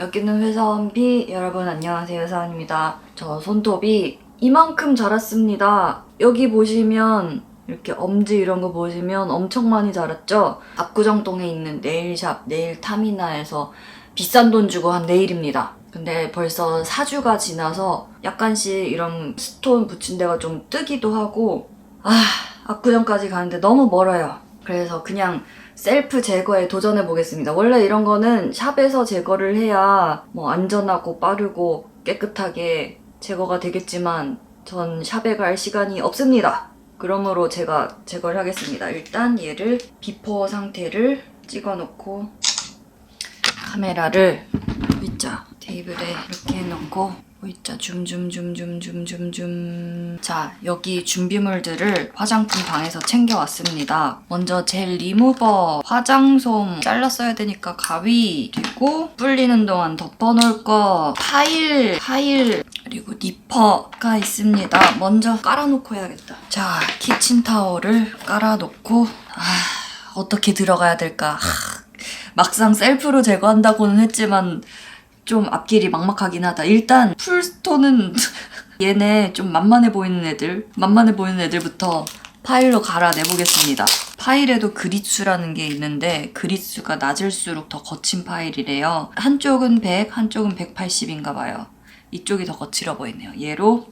여기는 회사원 B 여러분 안녕하세요 회사원입니다. 저 손톱이 이만큼 자랐습니다. 여기 보시면 이렇게 엄지 이런 거 보시면 엄청 많이 자랐죠? 압구정동에 있는 네일샵 네일타미나에서 비싼 돈 주고 한 네일입니다. 근데 벌써 4주가 지나서 약간씩 이런 스톤 붙인 데가 좀 뜨기도 하고 아 압구정까지 가는데 너무 멀어요. 그래서 그냥 셀프 제거에 도전해 보겠습니다. 원래 이런 거는 샵에서 제거를 해야 뭐 안전하고 빠르고 깨끗하게 제거가 되겠지만 전 샵에 갈 시간이 없습니다. 그러므로 제가 제거를 하겠습니다. 일단 얘를 비포 상태를 찍어 놓고 카메라를 V자 테이블에 이렇게 해놓고 V자 줌줌줌줌줌줌줌 자 여기 준비물들을 화장품 방에서 챙겨왔습니다. 먼저 젤 리무버, 화장솜 잘랐어야 되니까 가위 그리고 불리는 동안 덮어놓을 거 파일, 파일 그리고 니퍼가 있습니다. 먼저 깔아놓고 해야겠다. 자 키친타올을 깔아놓고 아 어떻게 들어가야 될까 하, 막상 셀프로 제거한다고는 했지만 좀 앞길이 막막하긴 하다. 일단 풀스톤은 얘네 좀 만만해 보이는 애들, 만만해 보이는 애들부터 파일로 갈아내보겠습니다. 파일에도 그릿수라는 게 있는데 그릿수가 낮을수록 더 거친 파일이래요. 한쪽은 100, 한쪽은 180인가 봐요. 이쪽이 더 거칠어 보이네요. 얘로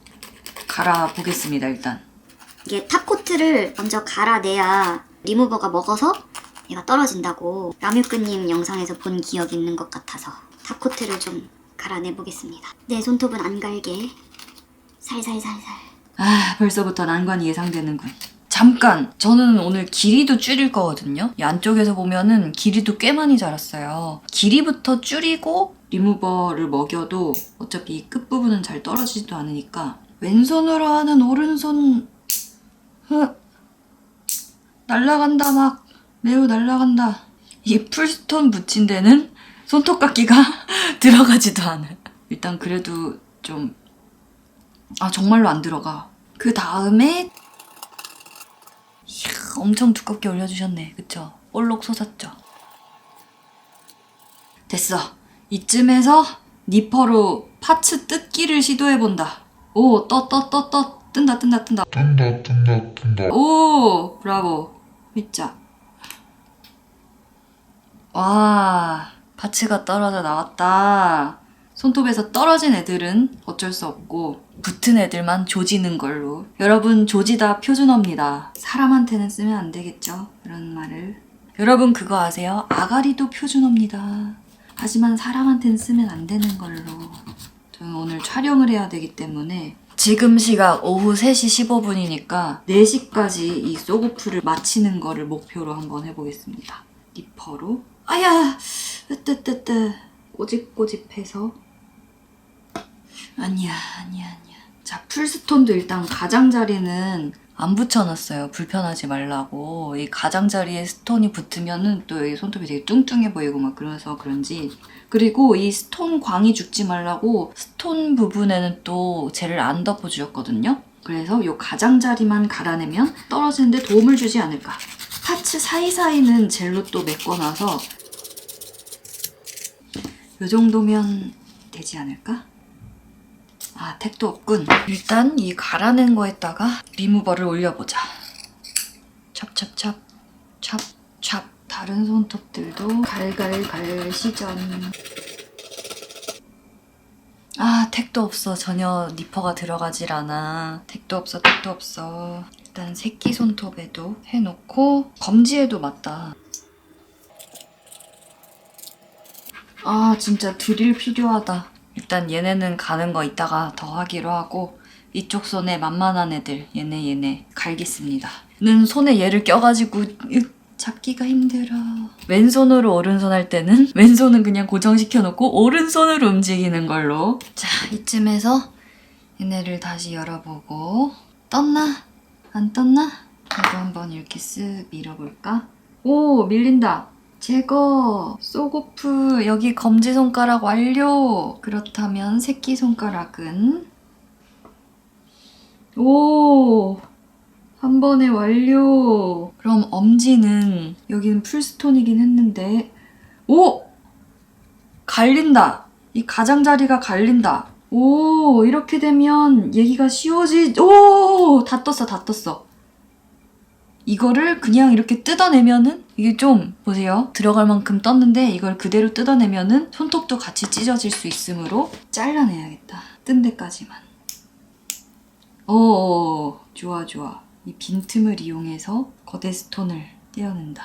갈아보겠습니다, 일단. 이게 탑코트를 먼저 갈아내야 리무버가 먹어서 얘가 떨어진다고 라뮤크님 영상에서 본 기억이 있는 것 같아서 탑코트를 좀 갈아내 보겠습니다. 내 손톱은 안 갈게 살살살살. 아, 벌써부터 난관이 예상되는군. 잠깐! 저는 오늘 길이도 줄일 거거든요. 이 안쪽에서 보면은 길이도 꽤 많이 자랐어요. 길이부터 줄이고 리무버를 먹여도 어차피 이 끝부분은 잘 떨어지지도 않으니까 왼손으로 하는 오른손 흐 날라간다 막 매우 날라간다. 이 풀스톤 붙인 데는 손톱깎이가 들어가지도 않아. 일단 그래도 좀 아 정말로 안 들어가. 그 다음에 엄청 두껍게 올려주셨네. 그쵸? 볼록 솟았죠? 됐어. 이쯤에서 니퍼로 파츠 뜯기를 시도해본다. 오, 떠, 떠, 떠, 떠. 뜬다, 뜬다, 뜬다. 뜬다 뜬다 뜬다 오, 브라보. 밑자. 와, 파츠가 떨어져 나왔다. 손톱에서 떨어진 애들은 어쩔 수 없고 붙은 애들만 조지는 걸로. 여러분 조지다 표준어입니다. 사람한테는 쓰면 안 되겠죠? 그런 말을. 여러분 그거 아세요? 아가리도 표준어입니다. 하지만 사람한테는 쓰면 안 되는 걸로. 저는 오늘 촬영을 해야 되기 때문에 지금 시각 오후 3시 15분이니까 4시까지 이 소고프를 마치는 거를 목표로 한번 해보겠습니다. 니퍼로. 아야! 으뜨뜨뜨. 꼬집꼬집해서. 아니야, 아니야, 아니야. 자, 풀스톤도 일단 가장자리는 안 붙여놨어요. 불편하지 말라고. 이 가장자리에 스톤이 붙으면은 또 여기 손톱이 되게 뚱뚱해 보이고 막 그래서 그런지. 그리고 이 스톤 광이 죽지 말라고 스톤 부분에는 또 젤을 안 덮어주셨거든요. 그래서 이 가장자리만 갈아내면 떨어지는데 도움을 주지 않을까. 파츠 사이사이는 젤로 또 메꿔놔서 이 정도면 되지 않을까? 아, 택도 없군. 일단 이 갈아낸 거에다가 리무버를 올려보자. 찹찹찹, 찹찹. 다른 손톱들도 갈갈갈 시전. 아, 택도 없어. 전혀 니퍼가 들어가질 않아. 택도 없어, 택도 없어. 일단 새끼 손톱에도 해놓고 검지에도 맞다. 아, 진짜 드릴 필요하다. 일단 얘네는 가는 거 이따가 더 하기로 하고 이쪽 손에 만만한 애들 얘네 얘네 갈겠습니다. 는 손에 얘를 껴가지고 으, 잡기가 힘들어. 왼손으로 오른손 할 때는 왼손은 그냥 고정시켜 놓고 오른손으로 움직이는 걸로. 자 이쯤에서 얘네를 다시 열어보고 떴나? 안 떴나? 이거 한번 이렇게 쓱 밀어볼까? 오 밀린다. 제거 소고프 여기 검지손가락 완료 그렇다면 새끼손가락은 오 한 번에 완료 그럼 엄지는 여기는 풀스톤이긴 했는데 오 갈린다 이 가장자리가 갈린다. 오, 이렇게 되면 얘기가 쉬워지, 오! 다 떴어, 다 떴어. 이거를 그냥 이렇게 뜯어내면은 이게 좀 보세요. 들어갈 만큼 떴는데 이걸 그대로 뜯어내면은 손톱도 같이 찢어질 수 있으므로 잘라내야겠다. 뜬 데까지만. 오 좋아 좋아. 이 빈틈을 이용해서 거대 스톤을 떼어낸다.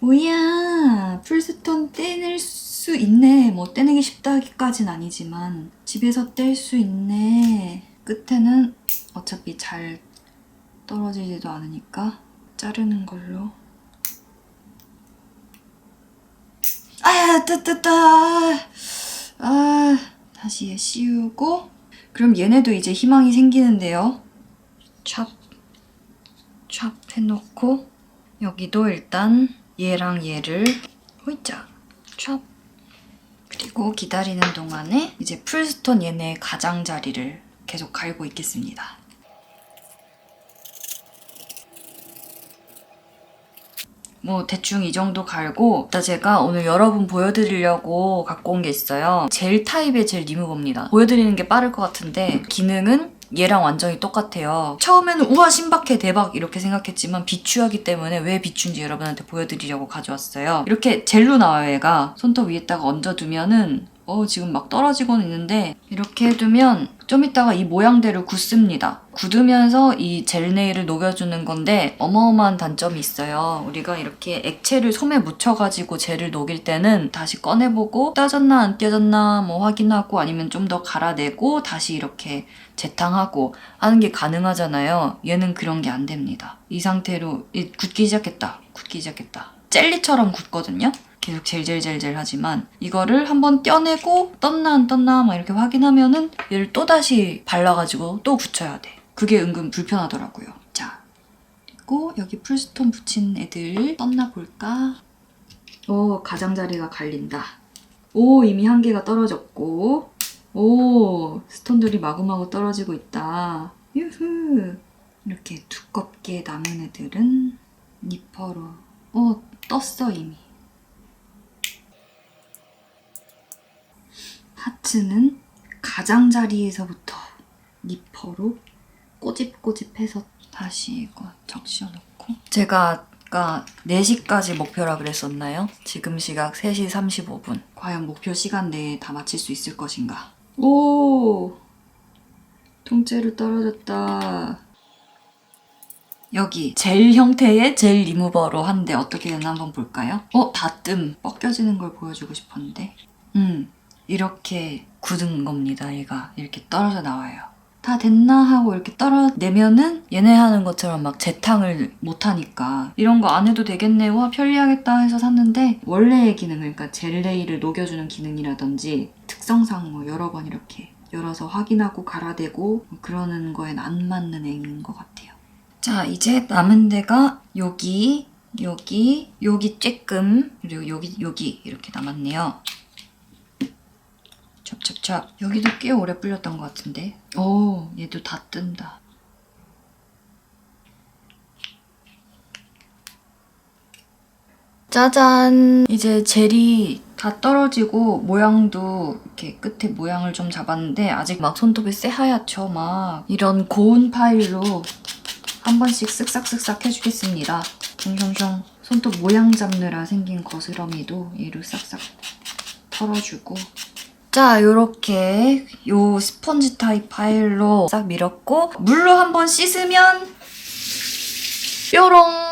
뭐야 풀스톤 떼낼 수 있네. 뭐 떼내기 쉽다기까진 아니지만 집에서 뗄 수 있네. 끝에는 어차피 잘 떨어지지도 않으니까 자르는 걸로. 아야, 뜨뜨뜨. 아, 다시 얘 씌우고. 그럼 얘네도 이제 희망이 생기는데요. 찹, 찹 해놓고, 여기도 일단 얘랑 얘를 호이자, 찹. 그리고 기다리는 동안에 이제 풀스톤 얘네 가장자리를 계속 갈고 있겠습니다. 뭐 대충 이 정도 갈고 일단 제가 오늘 여러분 보여드리려고 갖고 온 게 있어요. 젤 타입의 젤 리무버입니다. 보여드리는 게 빠를 것 같은데 기능은 얘랑 완전히 똑같아요. 처음에는 우와 신박해 대박 이렇게 생각했지만 비추하기 때문에 왜 비추인지 여러분한테 보여드리려고 가져왔어요. 이렇게 젤로 나와요 얘가. 손톱 위에다가 얹어두면은 어 지금 막 떨어지고는 있는데 이렇게 해두면 좀 이따가 이 모양대로 굳습니다. 굳으면서 이 젤 네일을 녹여주는 건데 어마어마한 단점이 있어요. 우리가 이렇게 액체를 솜에 묻혀가지고 젤을 녹일 때는 다시 꺼내보고 떼졌나 안 떼졌나 뭐 확인하고 아니면 좀 더 갈아내고 다시 이렇게 재탕하고 하는 게 가능하잖아요. 얘는 그런 게 안 됩니다. 이 상태로 이 굳기 시작했다. 굳기 시작했다. 젤리처럼 굳거든요. 계속 젤젤젤젤 하지만 이거를 한번 떼어내고 떴나 안 떴나 막 이렇게 확인하면은 얘를 또 다시 발라가지고 또 붙여야 돼. 그게 은근 불편하더라고요. 자, 그리고 여기 풀스톤 붙인 애들 떴나 볼까? 오, 가장자리가 갈린다. 오, 이미 한 개가 떨어졌고. 오, 스톤들이 마구마구 떨어지고 있다. 유후. 이렇게 두껍게 남은 애들은 니퍼로. 오, 떴어, 이미. 하츠는 가장자리에서부터 니퍼로 꼬집꼬집해서 다시 이거 적셔놓고. 제가 아까 4시까지 목표라 그랬었나요? 지금 시각 3시 35분. 과연 목표 시간 내에 다 마칠 수 있을 것인가? 오! 통째로 떨어졌다. 여기 젤 형태의 젤 리무버로 하는데 어떻게 되나 한번 볼까요? 어? 다뜸. 벗겨지는 걸 보여주고 싶었는데. 음 이렇게 굳은 겁니다. 얘가 이렇게 떨어져 나와요. 다 됐나 하고 이렇게 떨어내면은 얘네 하는 것처럼 막 재탕을 못 하니까 이런 거 안 해도 되겠네 와 편리하겠다 해서 샀는데 원래의 기능 그러니까 젤레이를 녹여주는 기능이라든지 특성상 뭐 여러 번 이렇게 열어서 확인하고 갈아대고 그러는 거엔 안 맞는 애인 것 같아요. 자 이제 남은 데가 여기 여기 여기 쬐끔 그리고 여기 여기 이렇게 남았네요 찹찹찹. 여기도 꽤 오래 불렸던 것 같은데. 오. 얘도 다 뜬다. 짜잔. 이제 젤이 다 떨어지고 모양도 이렇게 끝에 모양을 좀 잡았는데 아직 막 손톱이 새하얗죠 막. 이런 고운 파일로 한 번씩 쓱싹쓱싹 해주겠습니다. 숑숑숑 손톱 모양 잡느라 생긴 거스러미도 얘로 싹싹 털어주고 자, 요렇게 요 스펀지 타입 파일로 싹 밀었고 물로 한번 씻으면 뾰롱!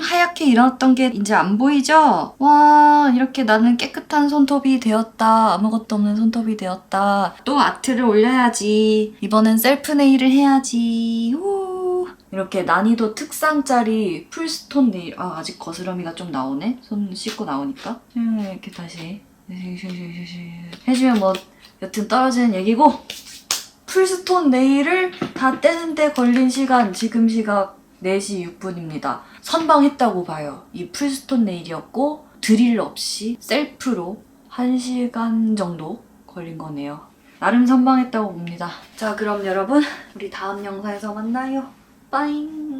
하얗게 일어났던 게 이제 안 보이죠? 와 이렇게 나는 깨끗한 손톱이 되었다. 아무것도 없는 손톱이 되었다. 또 아트를 올려야지. 이번엔 셀프 네일을 해야지. 우 이렇게 난이도 특상짜리 풀스톤 네일. 아 아직 거스러미가 좀 나오네? 손 씻고 나오니까? 음, 이렇게 다시 해주면 뭐 여튼 떨어지는 얘기고 풀스톤 네일을 다 떼는데 걸린 시간 지금 시각 4시 6분입니다. 선방했다고 봐요. 이 풀스톤 네일이었고 드릴 없이 셀프로 1시간 정도 걸린 거네요. 나름 선방했다고 봅니다. 자 그럼 여러분 우리 다음 영상에서 만나요. 빠잉